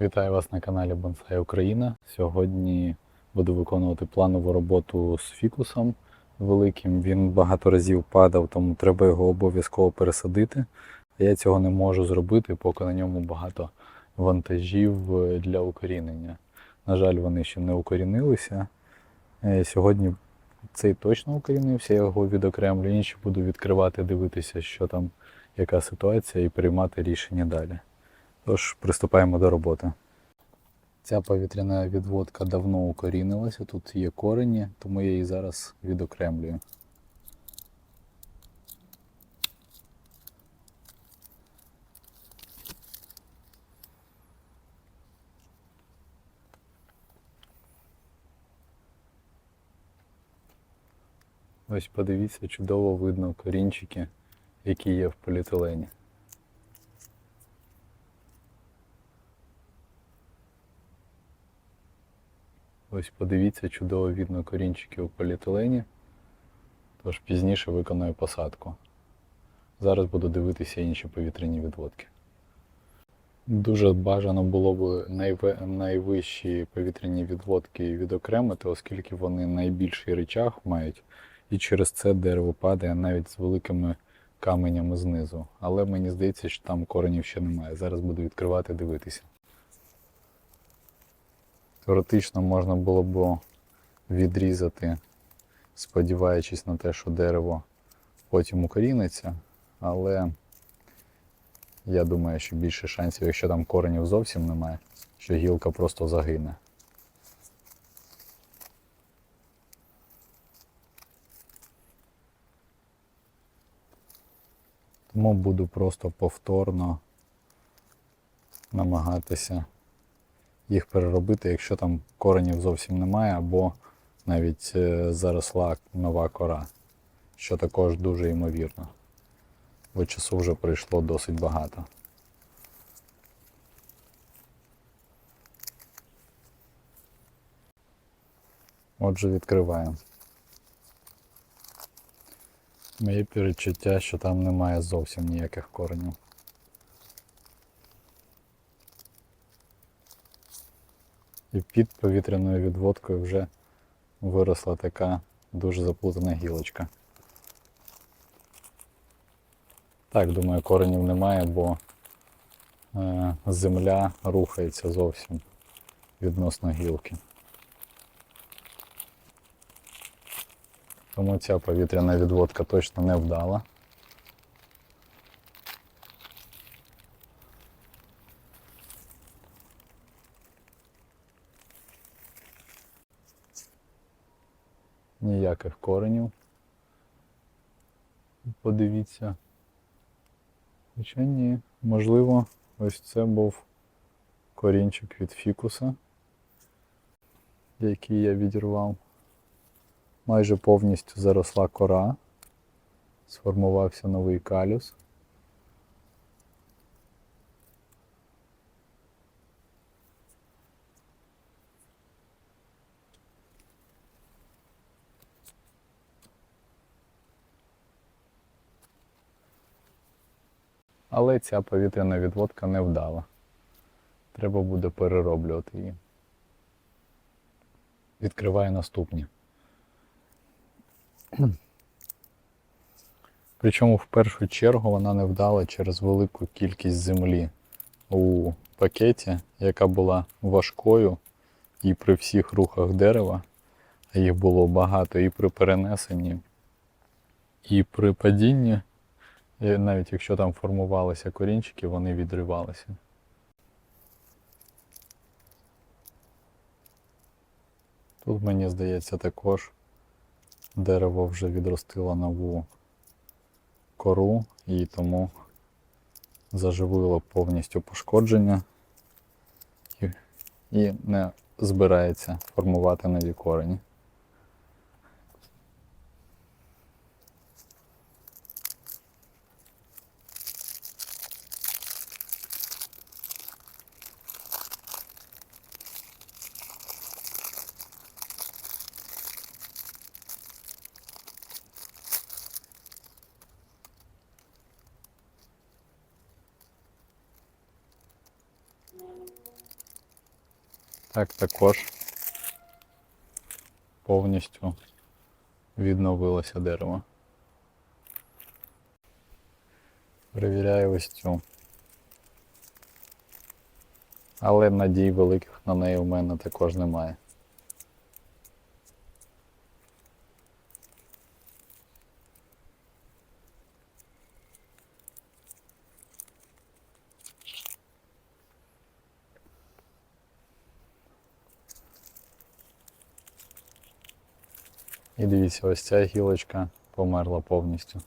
Вітаю вас на каналі Bonsai Україна. Сьогодні буду виконувати планову роботу з фікусом великим. Він багато разів падав, тому треба його обов'язково пересадити. Я цього не можу зробити, поки на ньому багато вантажів е, для укорінення. На жаль, вони ще не укорінилися. Е, Сьогодні цей точно укорінився, я його відокремлю, інші буду відкривати, дивитися, що там, яка ситуація, і приймати рішення далі. Тож приступаємо до роботи. Ця повітряна відводка давно укорінилася, тут є корені, тому я її зараз відокремлюю. Ось подивіться, чудово видно корінчики, які є в поліетилені. Ось подивіться, чудово видно корінчики у поліетилені. Тож пізніше виконую посадку. Зараз буду дивитися інші повітряні відводки. Дуже бажано було б найвищі повітряні відводки відокремити, оскільки вони найбільший речах мають, і через це дерево падає навіть з великими каменями знизу. Але мені здається, що там коренів ще немає. Зараз буду відкривати дивитися. Теоретично можна було б відрізати, сподіваючись на те, що дерево потім укоріниться, але я думаю, що більше шансів, якщо там коренів зовсім немає, що гілка просто загине. Тому буду просто повторно намагатися їх переробити, якщо там коренів зовсім немає, або навіть е, заросла нова кора, що також дуже ймовірно. Бо часу вже пройшло досить багато. Отже, відкриваємо. Моє перечуття, що там немає зовсім ніяких коренів. І під повітряною відводкою вже виросла така дуже заплутана гілочка. Так, думаю, коренів немає, бо е, земля рухається зовсім відносно гілки. Тому ця повітряна відводка точно не вдала. Ніяких коренів. Подивіться. Хоча ні, можливо, ось це був корінчик від фікуса, який я відірвав. Майже повністю заросла кора, сформувався новий калюс. Але ця повітряна відводка не вдала. Треба буде перероблювати її. Відкриваю наступні. Причому в першу чергу вона не вдала через велику кількість землі у пакеті, яка була важкою і при всіх рухах дерева, а їх було багато і при перенесенні, і при падінні. І навіть якщо там формувалися корінчики, вони відривалися. Тут, мені здається, також дерево вже відростило нову кору і тому заживило повністю пошкодження і, не збирається формувати нові корені. Так також повністю відновилося дерево. Перевіряю ось цю. Але надій великих на неї в мене також немає. Дивіться, ось ця гілочка померла повністю.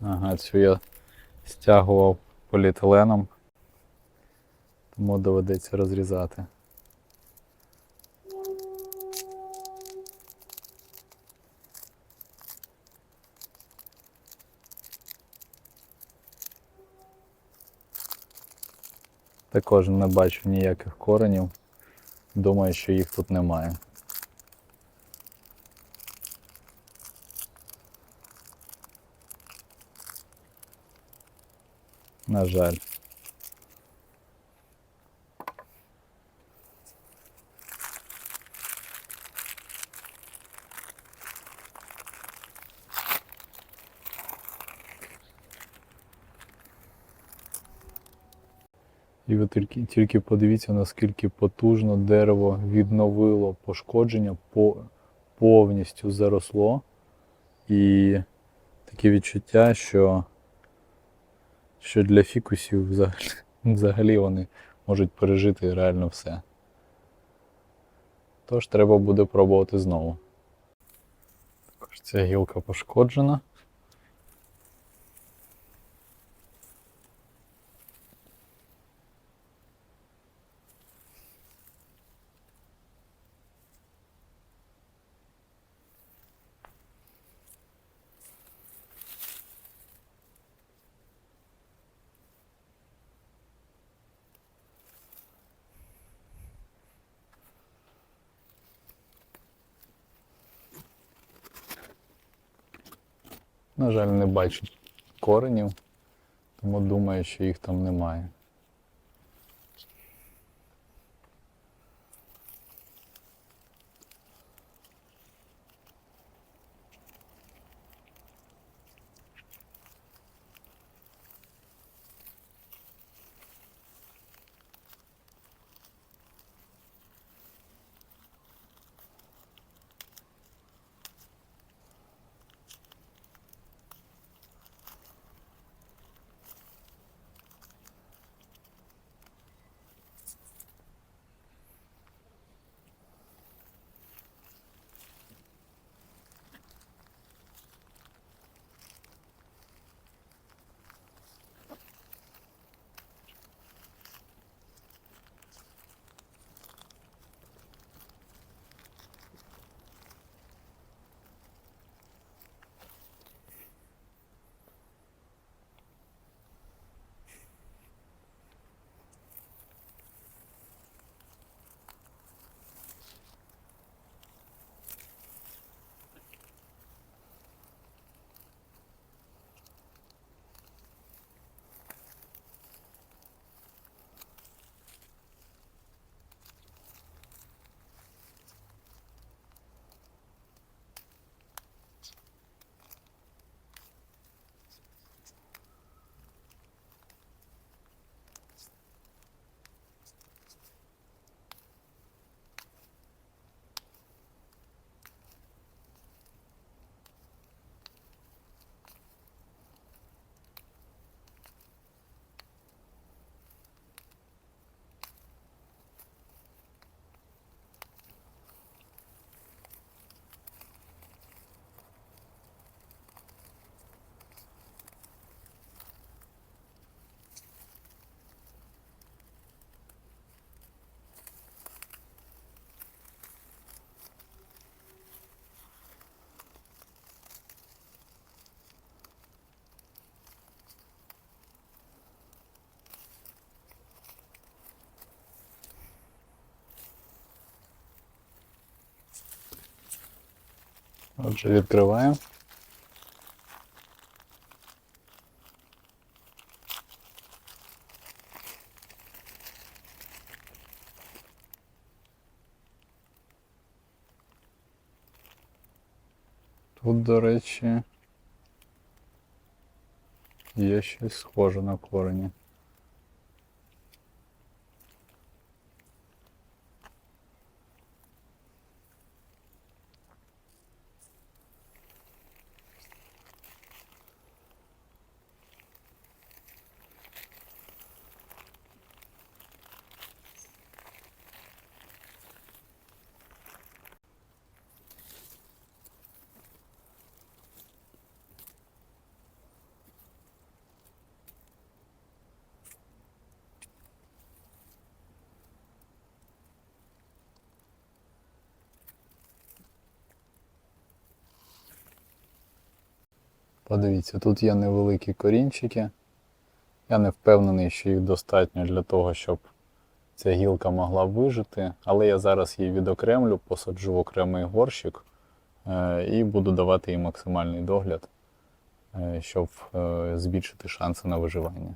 Ага, цю я стягував поліетиленом, тому доведеться розрізати. Також не бачу ніяких коренів. Думаю, що їх тут немає. На жаль. І ви тільки, тільки подивіться, наскільки потужно дерево відновило пошкодження, по, повністю заросло. І таке відчуття, що, що для фікусів взагалі, взагалі вони можуть пережити реально все. Тож треба буде пробувати знову. Також ця гілка пошкоджена. На жаль, не бачу коренів, тому думаю, що їх там немає. Отже, відкриваємо. Тут, до речі, є щось схоже на корені. Подивіться, тут є невеликі корінчики. Я не впевнений, що їх достатньо для того, щоб ця гілка могла вижити, але я зараз її відокремлю, посаджу в окремий горщик е, і буду давати їй максимальний догляд, е, щоб е, збільшити шанси на виживання.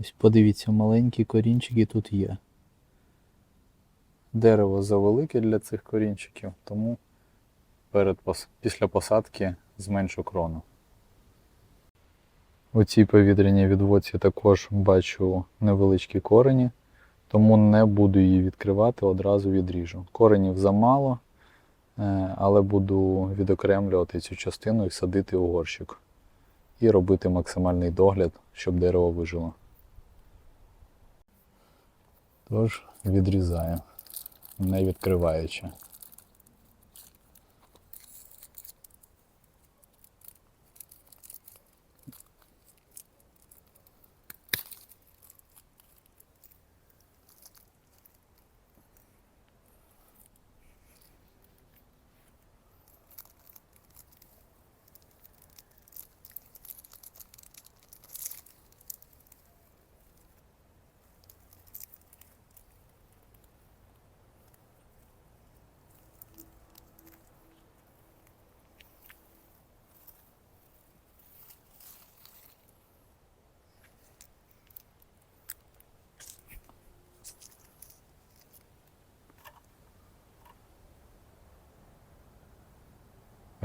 Ось подивіться, маленькі корінчики тут є. Дерево завелике для цих корінчиків, тому перед, після посадки зменшу крону. У цій повітряній відводці також бачу невеличкі корені, тому не буду її відкривати, одразу відріжу. Коренів замало, е, але буду відокремлювати цю частину і садити у горщик. І робити максимальний догляд, щоб дерево вижило. Тож відрізаю, не відкриваючи.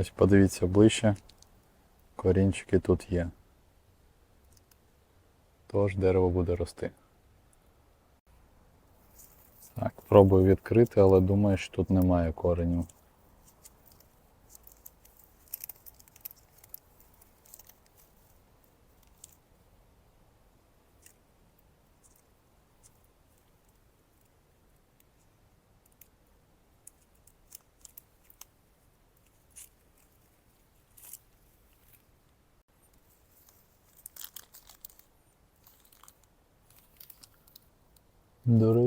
Ось подивіться ближче. Корінчики тут є. Тож дерево буде рости. Так, пробую відкрити, але думаю, що тут немає коренів.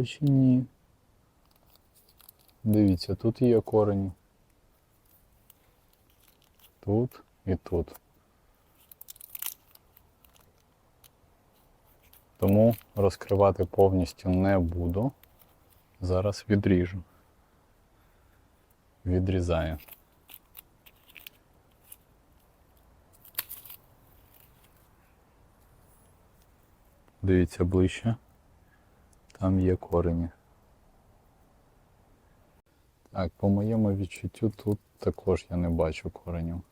Речі, ні. Дивіться, тут є корені. Тут і тут. Тому розкривати повністю не буду. Зараз відріжу. Відрізаю. Дивіться ближче. Там є корені. Так, по моєму відчуттю тут також я не бачу коренів.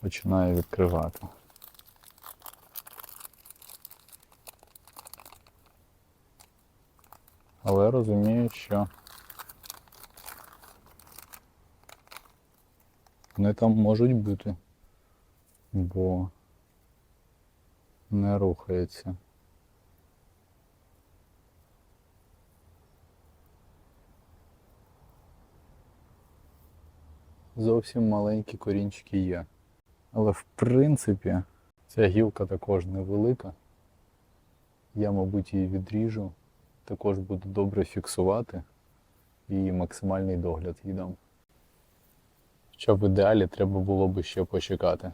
Починаю відкривати. Але розумію, що вони там можуть бути, бо не рухається. Зовсім маленькі корінчики є. Але в принципі ця гілка також невелика. Я, мабуть, її відріжу. Також буду добре фіксувати і максимальний догляд їй дам. Що в ідеалі треба було би ще почекати.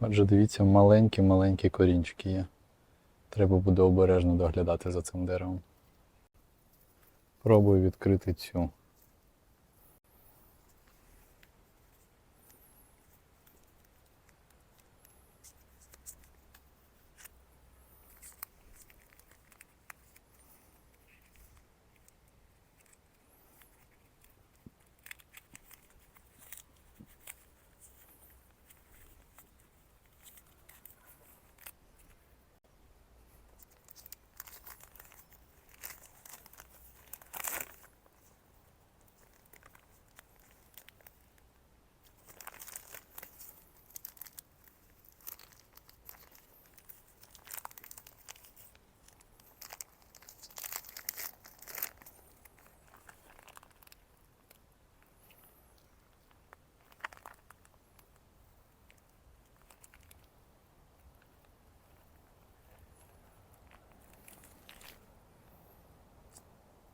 Отже, дивіться, маленькі-маленькі корінчики є. Треба буде обережно доглядати за цим деревом. Пробую відкрити цю.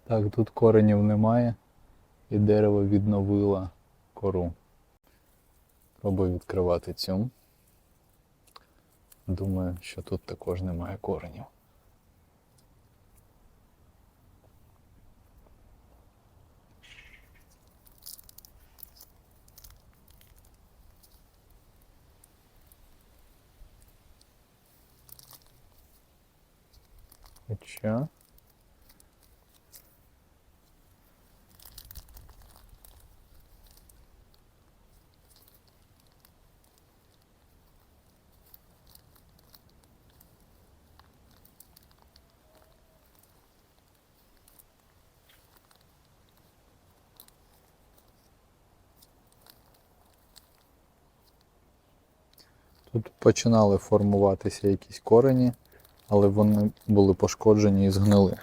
Так, тут коренів немає, і дерево відновило кору. Пробую відкривати цю. Думаю, що тут також немає коренів. Хоча. Тут починали формуватися якісь корені, але вони були пошкоджені і згнили.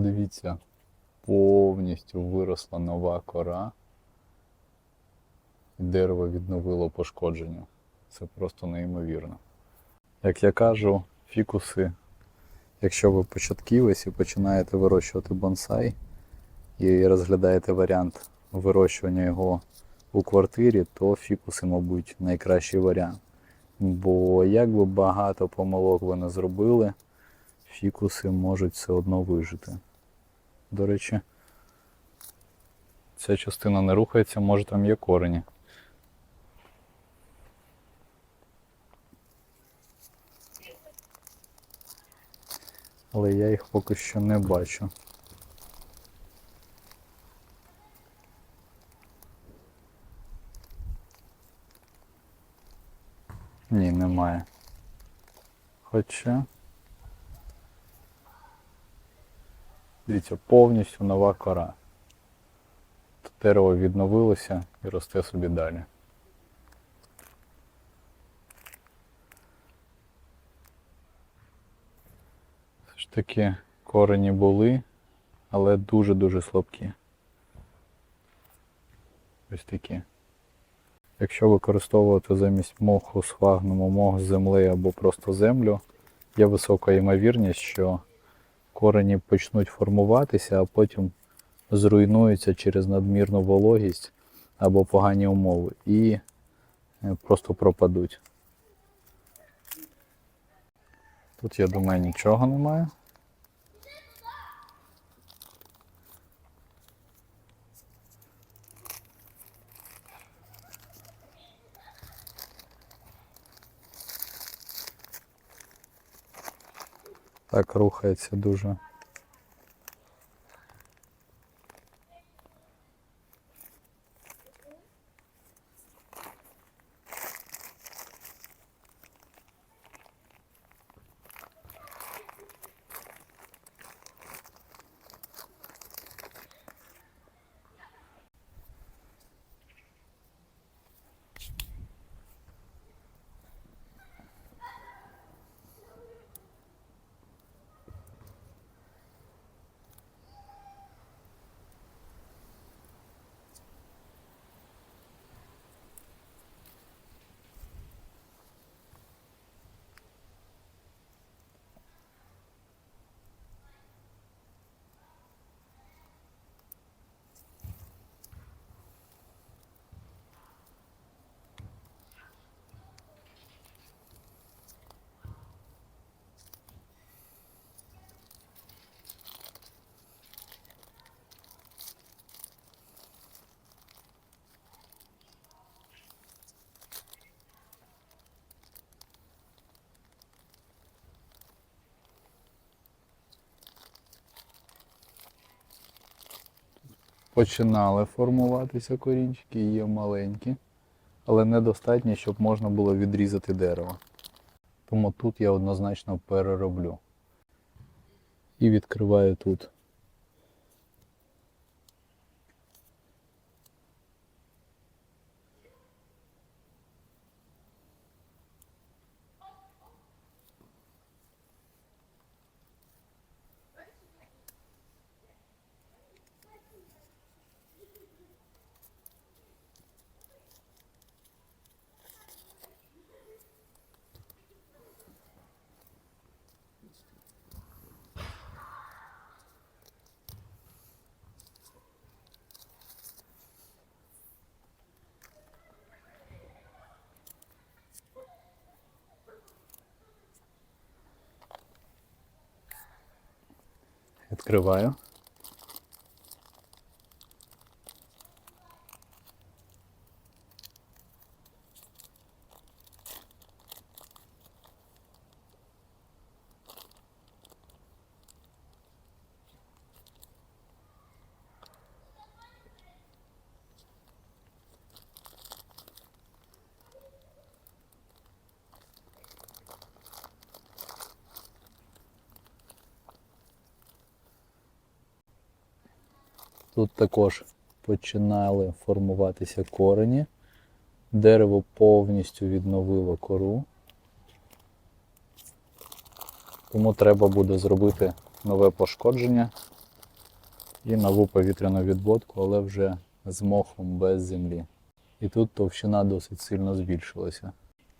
Подивіться, повністю виросла нова кора. І дерево відновило пошкодження. Це просто неймовірно. Як я кажу, фікуси, якщо ви початківець і починаєте вирощувати бонсай і розглядаєте варіант вирощування його у квартирі, то фікуси, мабуть, найкращий варіант. Бо як би багато помилок ви не зробили, фікуси можуть все одно вижити. До речі, ця частина не рухається, може там є корені. Але я їх поки що не бачу. Ні, немає. Хоча. Дивіться, повністю нова кора. Дерево відновилося і росте собі далі. Все ж таки корені були, але дуже-дуже слабкі. Ось такі. Якщо використовувати замість моху сфагнуму мох з землі або просто землю, є висока ймовірність, що корені почнуть формуватися, а потім зруйнуються через надмірну вологість або погані умови і е, просто пропадуть. Тут, я думаю, нічого немає. Так рухається дуже. Починали формуватися корінчики, є маленькі, але недостатньо, щоб можна було відрізати дерево. Тому тут я однозначно перероблю. І відкриваю тут. Відкриваю. Тут також починали формуватися корені. Дерево повністю відновило кору. Тому треба буде зробити нове пошкодження і нову повітряну відводку, але вже з мохом без землі. І тут товщина досить сильно збільшилася.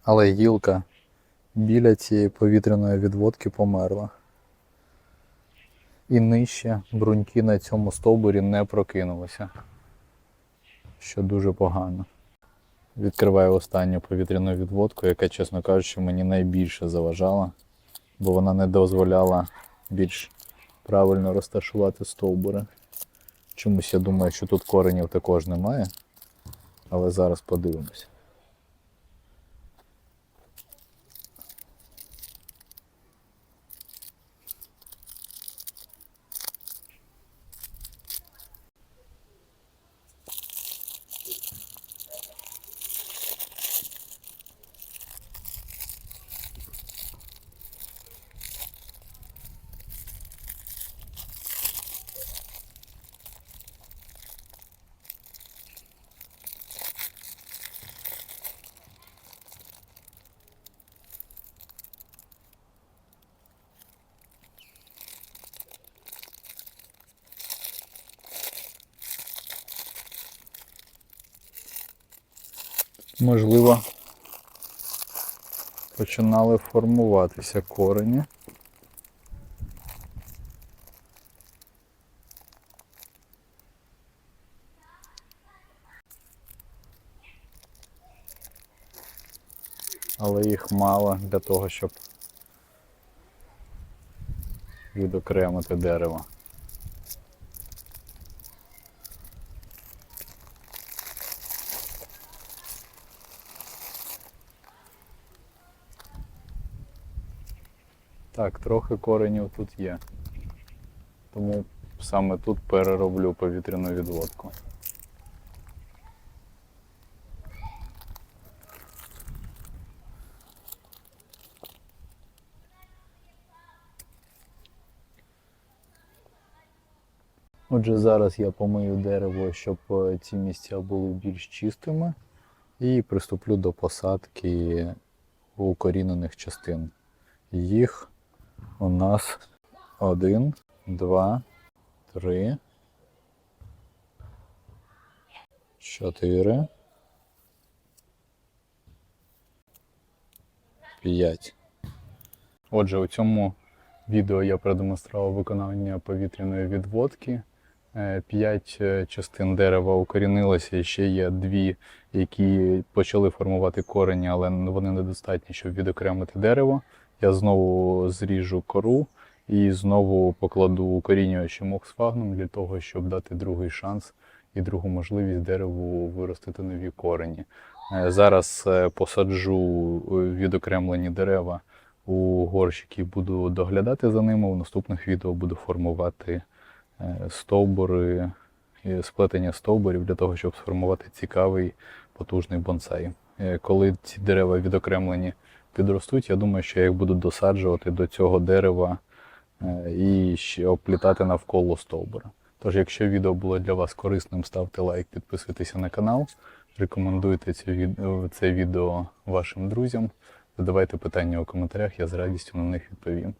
Але гілка біля цієї повітряної відводки померла. І нижче бруньки на цьому стовбурі не прокинулися, що дуже погано. Відкриваю останню повітряну відводку, яка, чесно кажучи, мені найбільше заважала, бо вона не дозволяла більш правильно розташувати стовбури. Чомусь я думаю, що тут коренів також немає, але зараз подивимось. Можливо, починали формуватися корені. Але їх мало для того, щоб відокремити дерево. Так, трохи коренів тут є. Тому саме тут перероблю повітряну відводку. Отже, зараз я помию дерево, щоб е, ці місця були більш чистими, і приступлю до посадки укорінених частин. Їх у нас один, два, три, чотири, п'ять. Отже, у цьому відео я продемонстрував виконання повітряної відводки. Е, П'ять е, частин дерева укорінилося, ще є дві, які почали формувати корені, але вони недостатні, щоб відокремити дерево. Я знову зріжу кору і знову покладу укорінюючий моксфагном для того, щоб дати другий шанс і другу можливість дереву виростити нові корені. Е, Зараз е, посаджу е, відокремлені дерева у горщики, буду доглядати за ними. У наступних відео буду формувати стовбури, сплетення стовбурів для того, щоб сформувати цікавий потужний бонсай. Коли ці дерева відокремлені підростуть, я думаю, що я їх буду досаджувати до цього дерева е, і ще оплітати навколо стовбура. Тож, якщо відео було для вас корисним, ставте лайк, підписуйтеся на канал, рекомендуйте це відео вашим друзям, задавайте питання у коментарях, я з радістю на них відповім.